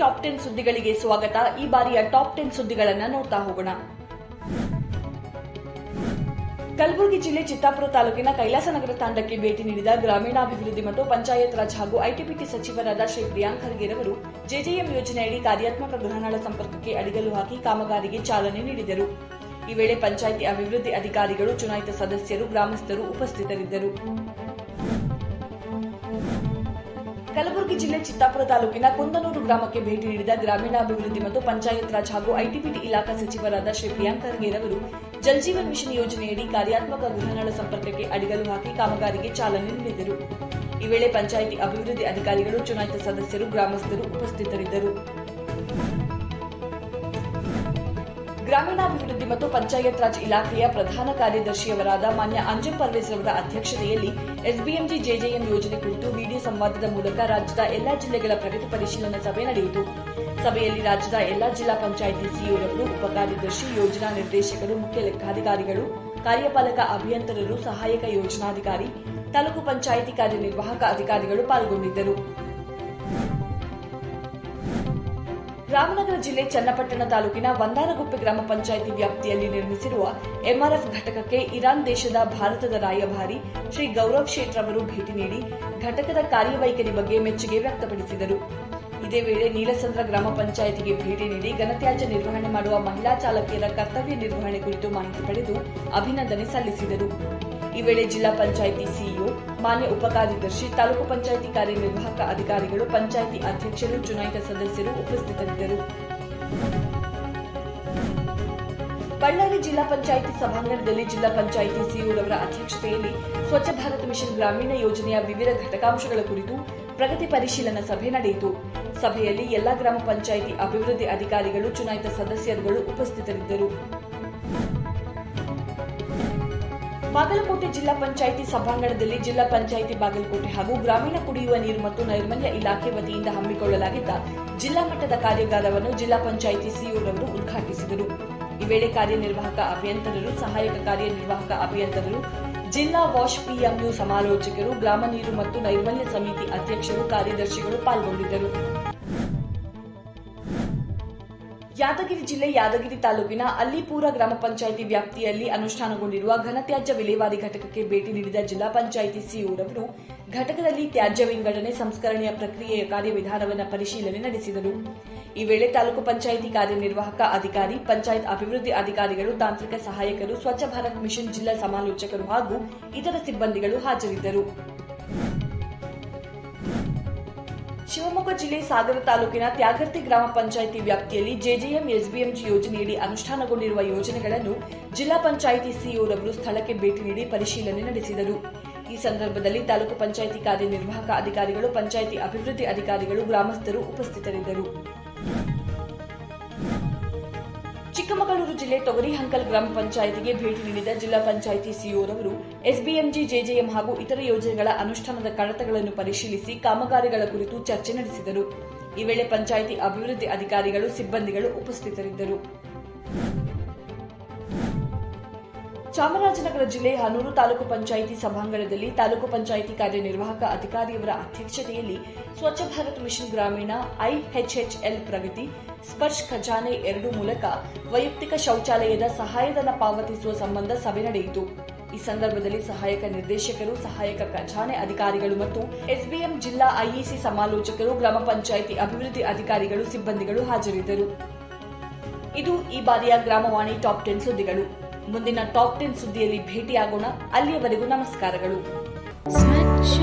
Top ten ಸುದ್ದಿಗಳಿಗೆ ಸ್ವಾಗತ. ಈ ಬಾರಿಯ ಟಾಪ್ ಟೆನ್ ಸುದ್ದಿಗಳನ್ನು ನೋಡ್ತಾ ಹೋಗೋಣ. ಕಲಬುರಗಿ ಜಿಲ್ಲೆ ಚಿತ್ತಾಪುರ ತಾಲೂಕಿನ ಕೈಲಾಸನಗರ ತಾಂಡಕ್ಕೆ ಭೇಟಿ ನೀಡಿದ ಗ್ರಾಮೀಣಾಭಿವೃದ್ಧಿ ಮತ್ತು ಪಂಚಾಯತ್ ರಾಜ್ ಹಾಗೂ ಐಟಿಪಿಟಿ ಸಚಿವರಾದ ಶ್ರೀ ಪ್ರಿಯಾಂಕ್ ಖರ್ಗೆರವರು ಜೆಜೆಎಂ ಯೋಜನೆಯಡಿ ಕಾರ್ಯಾತ್ಮಕ ಗ್ರಹಣಗಳ ಸಂಪರ್ಕಕ್ಕೆ ಅಡಿಗಲು ಹಾಕಿ ಕಾಮಗಾರಿಗೆ ಚಾಲನೆ ನೀಡಿದರು. ಈ ವೇಳೆ ಪಂಚಾಯಿತಿ ಅಭಿವೃದ್ಧಿ ಅಧಿಕಾರಿಗಳು, ಚುನಾಯಿತ ಸದಸ್ಯರು, ಗ್ರಾಮಸ್ಥರು ಉಪಸ್ಥಿತರಿದ್ದರು. ಕಲಬುರಗಿ ಜಿಲ್ಲೆ ಚಿತ್ತಾಪುರ ತಾಲೂಕಿನ ಕುಂದನೂರು ಗ್ರಾಮಕ್ಕೆ ಭೇಟಿ ನೀಡಿದ ಗ್ರಾಮೀಣಾಭಿವೃದ್ಧಿ ಮತ್ತು ಪಂಚಾಯತ್ ರಾಜ್ ಹಾಗೂ ಐಟಿಬಿಟಿ ಇಲಾಖಾ ಸಚಿವರಾದ ಶ್ರೀ ಪ್ರಿಯಾಂಕ್ ಖರ್ಗೆ ಅವರು ಜಲ್ಜೀವನ್ ಮಿಷನ್ ಯೋಜನೆಯಡಿ ಕಾರ್ಯಾತ್ಮಕ ಗೃಹನಳ ಸಂಪರ್ಕಕ್ಕೆ ಅಡಿಗಲು ಹಾಕಿ ಕಾಮಗಾರಿಗೆ ಚಾಲನೆ ನೀಡಿದರು. ಈ ವೇಳೆ ಪಂಚಾಯಿತಿ ಅಭಿವೃದ್ಧಿ ಅಧಿಕಾರಿಗಳು, ಚುನಾಯಿತ ಸದಸ್ಯರು, ಗ್ರಾಮಸ್ಥರು ಉಪಸ್ಥಿತರಿದ್ದರು. ಗ್ರಾಮೀಣಾಭಿವೃದ್ಧಿ ಮತ್ತು ಪಂಚಾಯತ್ ರಾಜ್ ಇಲಾಖೆಯ ಪ್ರಧಾನ ಕಾರ್ಯದರ್ಶಿಯವರಾದ ಮಾನ್ಯ ಅಂಜು ಪರ್ವೇಜ್ ಅವರ ಅಧ್ಯಕ್ಷತೆಯಲ್ಲಿ ಎಸ್ಬಿಎಂಜಿ ಜೆಜೆಎಂ ಯೋಜನೆ ಕುರಿತು ವಿಡಿಯೋ ಸಂವಾದದ ಮೂಲಕ ರಾಜ್ಯದ ಎಲ್ಲಾ ಜಿಲ್ಲೆಗಳ ಪ್ರಗತಿ ಪರಿಶೀಲನಾ ಸಭೆ ನಡೆಯಿತು. ಸಭೆಯಲ್ಲಿ ರಾಜ್ಯದ ಎಲ್ಲಾ ಜಿಲ್ಲಾ ಪಂಚಾಯಿತಿ ಸಿಇಒರವರು ಉಪಕಾರ್ಯದರ್ಶಿ ಯೋಜನಾ ನಿರ್ದೇಶಕರು, ಮುಖ್ಯ ಲೆಕ್ಕಾಧಿಕಾರಿಗಳು, ಕಾರ್ಯಪಾಲಕ ಅಭಿಯಂತರರು, ಸಹಾಯಕ ಯೋಜನಾಧಿಕಾರಿ, ತಾಲೂಕು ಪಂಚಾಯಿತಿ ಕಾರ್ಯನಿರ್ವಾಹಕ ಅಧಿಕಾರಿಗಳು ಪಾಲ್ಗೊಂಡಿದ್ದರು. ರಾಮನಗರ ಜಿಲ್ಲೆ ಚನ್ನಪಟ್ಟಣ ತಾಲೂಕಿನ ವಂದಾರಗುಪ್ಪೆ ಗ್ರಾಮ ಪಂಚಾಯಿತಿ ವ್ಯಾಪ್ತಿಯಲ್ಲಿ ನಿರ್ಮಿಸಿರುವ ಎಂಆರ್ಎಫ್ ಘಟಕಕ್ಕೆ ಇರಾನ್ ದೇಶದ ಭಾರತದ ರಾಯಭಾರಿ ಶ್ರೀ ಗೌರವ್ ಶೇಟ್ ಅವರು ಭೇಟಿ ನೀಡಿ ಘಟಕದ ಕಾರ್ಯವೈಖರಿ ಬಗ್ಗೆ ಮೆಚ್ಚುಗೆ ವ್ಯಕ್ತಪಡಿಸಿದರು. ಇದೇ ವೇಳೆ ನೀಲಸಂದ್ರ ಗ್ರಾಮ ಪಂಚಾಯಿತಿಗೆ ಭೇಟಿ ನೀಡಿ ಘನತ್ಯಾಜ್ಯ ನಿರ್ವಹಣೆ ಮಾಡುವ ಮಹಿಳಾ ಚಾಲಕಿಯರ ಕರ್ತವ್ಯ ನಿರ್ವಹಣೆ ಕುರಿತು ಮಾಹಿತಿ ಪಡೆದು ಅಭಿನಂದನೆ ಸಲ್ಲಿಸಿದರು. ಈ ವೇಳೆ ಜಿಲ್ಲಾ ಪಂಚಾಯಿತಿ ಸಿಇಒ, ಮಾನ್ಯ ಉಪಕಾರ್ಯದರ್ಶಿ, ತಾಲೂಕು ಪಂಚಾಯಿತಿ ಕಾರ್ಯನಿರ್ವಾಹಕ ಅಧಿಕಾರಿಗಳು, ಪಂಚಾಯಿತಿ ಅಧ್ಯಕ್ಷರು, ಚುನಾಯಿತ ಸದಸ್ಯರು ಉಪಸ್ಥಿತರಿದ್ದರು. ಬಳ್ಳಾರಿ ಜಿಲ್ಲಾ ಪಂಚಾಯಿತಿ ಸಭಾಂಗಣದಲ್ಲಿ ಜಿಲ್ಲಾ ಪಂಚಾಯಿತಿ ಸಿಇಒರವರ ಅಧ್ಯಕ್ಷತೆಯಲ್ಲಿ ಸ್ವಚ್ಛ ಭಾರತ್ ಮಿಷನ್ ಗ್ರಾಮೀಣ ಯೋಜನೆಯ ವಿವಿಧ ಘಟಕಾಂಶಗಳ ಕುರಿತು ಪ್ರಗತಿ ಪರಿಶೀಲನಾ ಸಭೆ ನಡೆಯಿತು. ಸಭೆಯಲ್ಲಿ ಎಲ್ಲಾ ಗ್ರಾಮ ಪಂಚಾಯಿತಿ ಅಭಿವೃದ್ಧಿ ಅಧಿಕಾರಿಗಳು, ಚುನಾಯಿತ ಸದಸ್ಯರುಗಳು ಉಪಸ್ಥಿತರಿದ್ದರು. ಬಾಗಲಕೋಟೆ ಜಿಲ್ಲಾ ಪಂಚಾಯಿತಿ ಸಭಾಂಗಣದಲ್ಲಿ ಜಿಲ್ಲಾ ಪಂಚಾಯಿತಿ ಬಾಗಲಕೋಟೆ ಹಾಗೂ ಗ್ರಾಮೀಣ ಕುಡಿಯುವ ನೀರು ಮತ್ತು ನೈರ್ಮಲ್ಯ ಇಲಾಖೆ ವತಿಯಿಂದ ಹಮ್ಮಿಕೊಳ್ಳಲಾಗಿದ್ದ ಜಿಲ್ಲಾ ಮಟ್ಟದ ಕಾರ್ಯಾಗಾರವನ್ನು ಜಿಲ್ಲಾ ಪಂಚಾಯಿತಿ ಸಿಇಒರವರು ಉದ್ಘಾಟಿಸಿದರು. ಈ ವೇಳೆ ಕಾರ್ಯನಿರ್ವಾಹಕ ಅಭಿಯಂತರರು, ಸಹಾಯಕ ಕಾರ್ಯನಿರ್ವಾಹಕ ಅಭಿಯಂತರರು, ಜಿಲ್ಲಾ ವಾಶ್ ಪಿಎಂಯು ಸಮಾಲೋಚಕರು, ಗ್ರಾಮ ನೀರು ಮತ್ತು ನೈರ್ಮಲ್ಯ ಸಮಿತಿ ಅಧ್ಯಕ್ಷರು, ಕಾರ್ಯದರ್ಶಿಗಳು ಪಾಲ್ಗೊಂಡಿದ್ದರು. ಯಾದಗಿರಿ ಜಿಲ್ಲೆ ಯಾದಗಿರಿ ತಾಲೂಕಿನ ಅಲ್ಲಿಪುರ ಗ್ರಾಮ ಪಂಚಾಯಿತಿ ವ್ಯಾಪ್ತಿಯಲ್ಲಿ ಅನುಷ್ಠಾನಗೊಂಡಿರುವ ಘನತ್ಯಾಜ್ಯ ವಿಲೇವಾರಿ ಘಟಕಕ್ಕೆ ಭೇಟಿ ನೀಡಿದ ಜಿಲ್ಲಾ ಪಂಚಾಯಿತಿ ಸಿಇಒರವರು ಘಟಕದಲ್ಲಿ ತ್ಯಾಜ್ಯ ವಿಂಗಡಣೆ, ಸಂಸ್ಕರಣೆಯ ಪ್ರಕ್ರಿಯೆಯ ಕಾರ್ಯವಿಧಾನವನ್ನು ಪರಿಶೀಲನೆ ನಡೆಸಿದರು. ಈ ವೇಳೆ ತಾಲೂಕು ಪಂಚಾಯಿತಿ ಕಾರ್ಯನಿರ್ವಾಹಕ ಅಧಿಕಾರಿ, ಪಂಚಾಯತ್ ಅಭಿವೃದ್ಧಿ ಅಧಿಕಾರಿಗಳು, ತಾಂತ್ರಿಕ ಸಹಾಯಕರು, ಸ್ವಚ್ಛ ಭಾರತ್ ಮಿಷನ್ ಜಿಲ್ಲಾ ಸಮಾಲೋಚಕರು ಹಾಗೂ ಇತರ ಸಿಬ್ಬಂದಿಗಳು ಹಾಜರಿದ್ದರು. ಶಿವಮೊಗ್ಗ ಜಿಲ್ಲೆ ಸಾಗರ ತಾಲೂಕಿನ ತ್ಯಾಗರ್ತಿ ಗ್ರಾಮ ಪಂಚಾಯಿತಿ ವ್ಯಾಪ್ತಿಯಲ್ಲಿ ಜೆಜೆಎಂ ಎಸ್ಬಿಎಂಜಿ ಯೋಜನೆಯಡಿ ಅನುಷ್ಠಾನಗೊಂಡಿರುವ ಯೋಜನೆಗಳನ್ನು ಜಿಲ್ಲಾ ಪಂಚಾಯಿತಿ ಸಿಇಒರವರು ಸ್ಥಳಕ್ಕೆ ಭೇಟಿ ನೀಡಿ ಪರಿಶೀಲನೆ ನಡೆಸಿದರು. ಈ ಸಂದರ್ಭದಲ್ಲಿ ತಾಲೂಕು ಪಂಚಾಯಿತಿ ಕಾರ್ಯನಿರ್ವಾಹಕ ಅಧಿಕಾರಿಗಳು, ಪಂಚಾಯಿತಿ ಅಭಿವೃದ್ಧಿ ಅಧಿಕಾರಿಗಳು, ಗ್ರಾಮಸ್ಥರು ಉಪಸ್ಥಿತರಿದ್ದರು. ಚಿಕ್ಕಮಗಳೂರು ಜಿಲ್ಲೆ ತೊಗರಿಹಂಕಲ್ ಗ್ರಾಮ ಪಂಚಾಯಿತಿಗೆ ಭೇಟಿ ನೀಡಿದ ಜಿಲ್ಲಾ ಪಂಚಾಯಿತಿ ಸಿಇಒರವರು, ಎಸ್ಬಿಎಂಜಿ, ಜೆಜೆಎಂ ಹಾಗೂ ಇತರ ಯೋಜನೆಗಳ ಅನುಷ್ಠಾನದ ಕಡತಗಳನ್ನು ಪರಿಶೀಲಿಸಿ ಕಾಮಗಾರಿಗಳ ಕುರಿತು ಚರ್ಚೆ ನಡೆಸಿದರು. ಈ ವೇಳೆ ಪಂಚಾಯಿತಿ ಅಭಿವೃದ್ಧಿ ಅಧಿಕಾರಿಗಳು, ಸಿಬ್ಬಂದಿಗಳು ಉಪಸ್ಥಿತರಿದ್ದರು. ಚಾಮರಾಜನಗರ ಜಿಲ್ಲೆ ಹನೂರು ತಾಲೂಕು ಪಂಚಾಯಿತಿ ಸಭಾಂಗಣದಲ್ಲಿ ತಾಲೂಕು ಪಂಚಾಯಿತಿ ಕಾರ್ಯನಿರ್ವಾಹಕ ಅಧಿಕಾರಿಯವರ ಅಧ್ಯಕ್ಷತೆಯಲ್ಲಿ ಸ್ವಚ್ಛ ಭಾರತ್ ಮಿಷನ್ ಗ್ರಾಮೀಣ ಐಎಚ್ಎಚ್ಎಲ್ ಪ್ರಗತಿ, ಸ್ಪರ್ಶ್ ಖಜಾನೆ ಎರಡು ಮೂಲಕ ವೈಯಕ್ತಿಕ ಶೌಚಾಲಯದ ಸಹಾಯಧನ ಪಾವತಿಸುವ ಸಂಬಂಧ ಸಭೆ ನಡೆಯಿತು. ಈ ಸಂದರ್ಭದಲ್ಲಿ ಸಹಾಯಕ ನಿರ್ದೇಶಕರು, ಸಹಾಯಕ ಖಜಾನೆ ಅಧಿಕಾರಿಗಳು ಮತ್ತು ಎಸ್ಬಿಎಂ ಜಿಲ್ಲಾ ಐಇಸಿ ಸಮಾಲೋಚಕರು, ಗ್ರಾಮ ಪಂಚಾಯಿತಿ ಅಭಿವೃದ್ಧಿ ಅಧಿಕಾರಿಗಳು, ಸಿಬ್ಬಂದಿಗಳು ಹಾಜರಿದ್ದರು. ಇದು ಈ ಬಾರಿಯ ಗ್ರಾಮವಾಣಿ ಟಾಪ್ ಟೆನ್ ಸುದ್ದಿಗಳು. ಮುಂದಿನ ಟಾಪ್ ಟೆನ್ ಸುದ್ದಿಯಲ್ಲಿ ಭೇಟಿಯಾಗೋಣ. ಅಲ್ಲಿಯವರೆಗೂ ನಮಸ್ಕಾರಗಳು. ಸ್ವಚ್ಛ